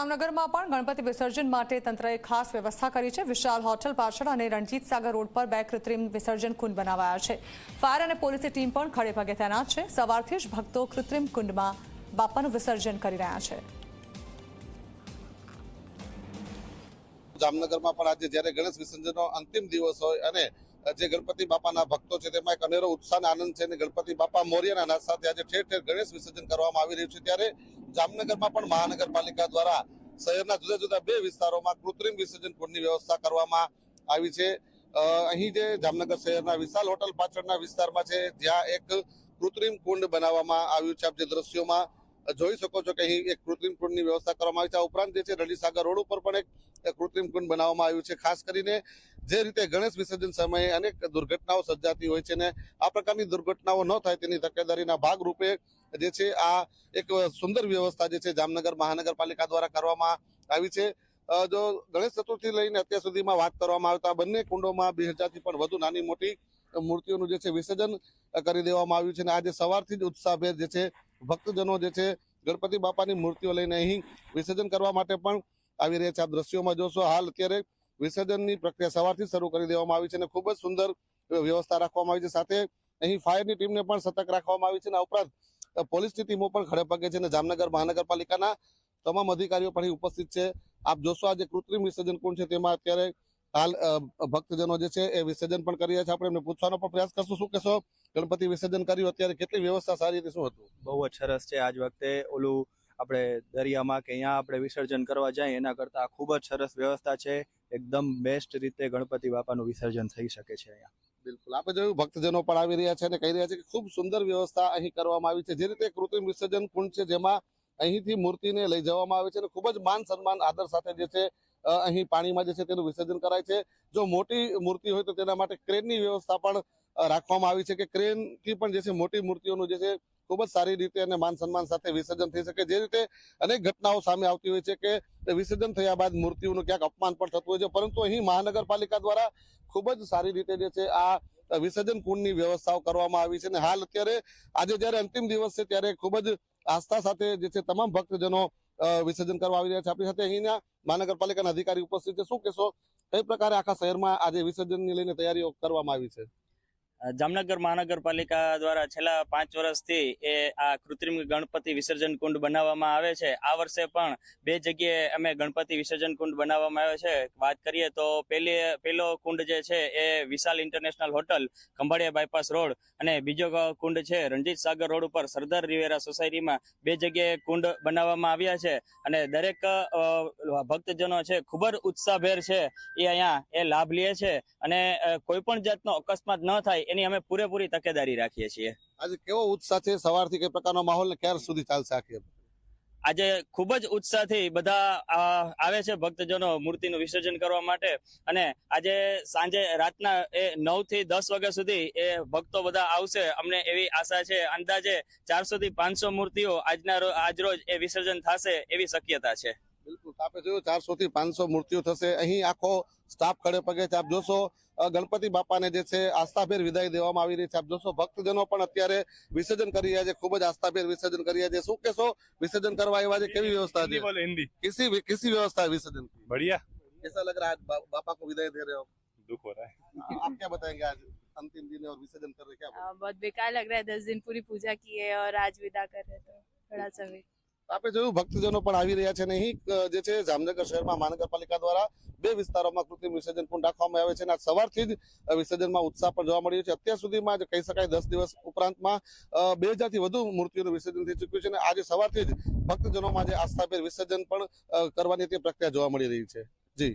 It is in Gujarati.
જામનગરમાં પણ ગણપતિ વિસર્જન માટે તંત્રએ ખાસ વ્યવસ્થા કરી છે. વિશાલ હોટલ પાછળ અને રણજીત સાગર રોડ પર બે કૃત્રિમ વિસર્જન કુંડ બનાવાયા છે. ફાયર અને પોલીસની ટીમ પણ ખડે પગે તૈનાત છે. સવારથી જ ભક્તો કૃત્રિમ કુંડમાં બાપાનું વિસર્જન કરી રહ્યા છે. જામનગરમાં પણ આજે જ્યારે ગણેશ વિસર્જનનો અંતિમ દિવસ હોય અને જે ગણપતિ બાપાના ભક્તો છે, તેમાં એક અનેરો ઉત્સાહ આનંદ છે અને ગણપતિ બાપા મોર્યના નાદ સાથે આજે ઠેર ઠેર ગણેશ વિસર્જન કરવામાં આવી રહ્યું છે. ત્યારે જામનગરમાં પણ મહાનગરપાલિકા દ્વારા શહેરના જુદા જુદા બે વિસ્તારોમાં કૃત્રિમ વિસર્જન કુંડની વ્યવસ્થા કરવામાં આવી છે. અહીં જે જામનગર શહેરના વિશાલ હોટલ પાછળના વિસ્તારમાં છે, જ્યાં એક કૃત્રિમ કુંડ બનાવવામાં આવ્યું છે. આપ જે દ્રશ્યોમાં જોઈ શકો છો કે અહીં એક કૃત્રિમ કુંડની વ્યવસ્થા કરવામાં આવી છે. આ ઉપરાંત જે છે રલીસાગર રોડ ઉપર પણ એક કૃત્રિમ કુંડ બનાવવામાં આવ્યું છે. ખાસ કરીને જે રીતે ગણેશ વિસર્જન સમયે અનેક દુર્ઘટનાઓ સર્જાતી હોય છે ને આ પ્રકારની દુર્ઘટનાઓ ન થાય તેની તકેદારીના ભાગરૂપે જે છે આ એક સુંદર વ્યવસ્થા જે છે જામનગર મહાનગરપાલિકા દ્વારા કરવામાં આવી છે. જો ગણેશ ચતુર્થી લઈને અત્યાર સુધીમાં વાત કરવામાં આવતા બંને કુંડોમાં બે હજારથી પણ વધુ નાની મોટી મૂર્તિઓનું જે છે વિસર્જન કરી દેવામાં આવ્યું છે અને આજે સવારથી જ ઉત્સાહભેર જે છે ભક્તજનો જે છે ગણપતિ બાપાની મૂર્તિઓ લઈને અહીં વિસર્જન કરવા માટે પણ આવી રહ્યા છે. આ દ્રશ્યોમાં જોશો હાલ અત્યારે વિસર્જનની પ્રક્રિયા સવારથી શરૂ કરી દેવામાં આવી છે અને ખૂબ જ સુંદર વ્યવસ્થા રાખવામાં આવી છે. સાથે અહીં ફાયરની ટીમને પણ સતર્ક રાખવામાં આવી છે અને ઉપરાંત પોલીસની ટીમો પણ ખડે પગે છે અને જામનગર મહાનગરપાલિકાના તમામ અધિકારીઓ પણ અહીં ઉપસ્થિત છે. આપ જોશો આ જે કૃત્રિમ વિસર્જન કુંડ છે તેમાં અત્યારે હાલ ભક્તજનો જે છે એ વિસર્જન પણ કરી રહ્યા છે. આપણે એમને પૂછવાનો પણ પ્રયાસ કરશું. શું કહેશો? ગણપતિ વિસર્જન કર્યું અત્યારે કેટલી વ્યવસ્થા સારી રીતે શું હતું? બહુ જ સરસ છે. આજ વખતે ઓલું આપણે દરિયામાં કે અહીંયા આપણે વિસર્જન કરવા જાય એના કરતાં ખૂબ જ સરસ વ્યવસ્થા છે. એકદમ બેસ્ટ રીતે ગણપતિ બાપાનું વિસર્જન થઈ શકે છે અહીંયા. બિલકુલ. આપણે જોયું ભક્તજનો પણ આવી રહ્યા છે અને કહી રહ્યા છે કે ખૂબ સુંદર વ્યવસ્થા અહીં કરવામાં આવી છે. જે રીતે કૃત્રિમ વિસર્જન કુંડ છે, જેમાં અહીંથી મૂર્તિને લઈ જવામાં આવે છે અને ખૂબ જ માન સન્માન આદર સાથે જે છે અહીં પાણીમાં જે છે તેનું વિસર્જન કરાય છે. જો મોટી મૂર્તિ હોય તો તેના માટે ક્રેનની વ્યવસ્થા પણ રાખવામાં આવી છે કે ક્રેનથી પણ જે છે મોટી મૂર્તિઓનું જે છે ખૂબ જ સારી રીતે અને માન સન્માન સાથે વિસર્જન થઈ શકે. જે રીતે અનેક ઘટનાઓ સામે આવતી હોય છે કે વિસર્જન થયા બાદ મૂર્તિઓનું ક્યાંક અપમાન પણ થતું હોય છે. પરંતુ અહીં મહાનગરપાલિકા દ્વારા ખૂબ જ સારી રીતે જે છે આ વિસર્જન કુંડની વ્યવસ્થાઓ કરવામાં આવી છે. અને હાલ અત્યારે, આજે જ્યારે અંતિમ દિવસ છે ત્યારે ખૂબ જ આસ્થા સાથે જે છે તમામ ભક્તજનો વિસર્જન કરવા આવી રહ્યા છે. આપણી સાથે અહીંના મહાનગરપાલિકાના અધિકારી ઉપસ્થિત છે. શું કહેશો? કઈ પ્રકારે આખા શહેરમાં આજે વિસર્જનની લઈને તૈયારીઓ કરવામાં આવી છે? જામનગર મહાનગરપાલિકા દ્વારા છેલ્લા પાંચ વર્ષથી એ આ કૃત્રિમ ગણપતિ વિસર્જન કુંડ બનાવવામાં આવે છે. આ વર્ષે પણ બે જગ્યાએ અમે ગણપતિ વિસર્જન કુંડ બનાવવામાં આવ્યો છે. વાત કરીએ તો પેલી, પેલો કુંડ જે છે એ Vishal international hotel, Khambhalia bypass road અને બીજો કુંડ છે રણજીત સાગર રોડ ઉપર સરદાર રિવેરા સોસાયટીમાં બે જગ્યાએ કુંડ બનાવવામાં આવ્યા છે. અને દરેક ભક્તજનો છે ખૂબ જ ઉત્સાહભેર છે એ અહીંયા એ લાભ લે છે. અને કોઈ પણ જાતનો અકસ્માત ન થાય એની અમે પૂરેપૂરી તકેદારી રાખીએ છીએ. આજે કેવો ઉત્સાહ છે? સવારથી કઈ પ્રકારનો માહોલ ને ક્યાર સુધી ચાલશે આખી આજે ખૂબ જ ઉત્સાહથી બધા આવે છે ભક્તજનો મૂર્તિનું વિસર્જન કરવા માટે અને આજે સાંજે રાતના એ નવથી દસ વાગ્યા સુધી એ ભક્તો બધા આવશે. અમને એવી આશા છે અંદાજે ચારસો થી પાંચસો મૂર્તિઓ આજના આજ આજરોજ એ વિસર્જન થશે એવી શક્યતા છે. બિલકુલ તો આપણે જોયું ચારસો થી પાંચસો મૂર્તિઓ થશે અહીં આખો સ્ટાફ ખડે પગે છે આપ જોશો અ, ગણપતિ બાપાને જે છે આસ્થાભેર વિદાય દેવામાં આવી રહી છે આપ જોશો ભક્તજનો પણ અત્યારે વિસર્જન કરી રહ્યા છે ખૂબ જ આસ્થાભેર વિસર્જન કરી રહ્યા છે શું કહેશો વિસર્જન કરવા આવ્યા છે કેવી વ્યવસ્થા हिंदी છે बोलो हिंदी किसी किसी व्यवस्था है विसर्जन की बढ़िया कैसा लग रहा है आज बा, बापा को विदाई दे रहे हो दुख हो रहा है आप क्या बताएंगे आज अंतिम दिन है और विसर्जन कर रहे हैं, क्या हाँ, बहुत बेकार लग रहा है दस दिन पूरी पूजा की है और आज विदा कर रहे तो बड़ा समय આપણે જોયું ભક્તજનો પણ આવી રહ્યા છે અને અહીં જે છે જામનગર શહેરમાં મહાનગરપાલિકા દ્વારા બે વિસ્તારોમાં કૃત્રિમ વિસર્જન કુંડ રાખવામાં આવે છે અને સવારથી જ વિસર્જનમાં ઉત્સાહ પણ જોવા મળ્યો છે. અત્યાર સુધીમાં કહી શકાય દસ દિવસ ઉપરાંતમાં બે હજારથી વધુ મૂર્તિઓનું વિસર્જન થઈ ચૂક્યું છે અને આજે સવારથી જ ભક્તજનોમાં જે આસ્થાભેર વિસર્જન પણ કરવાની તે પ્રક્રિયા જોવા મળી રહી છે. જી.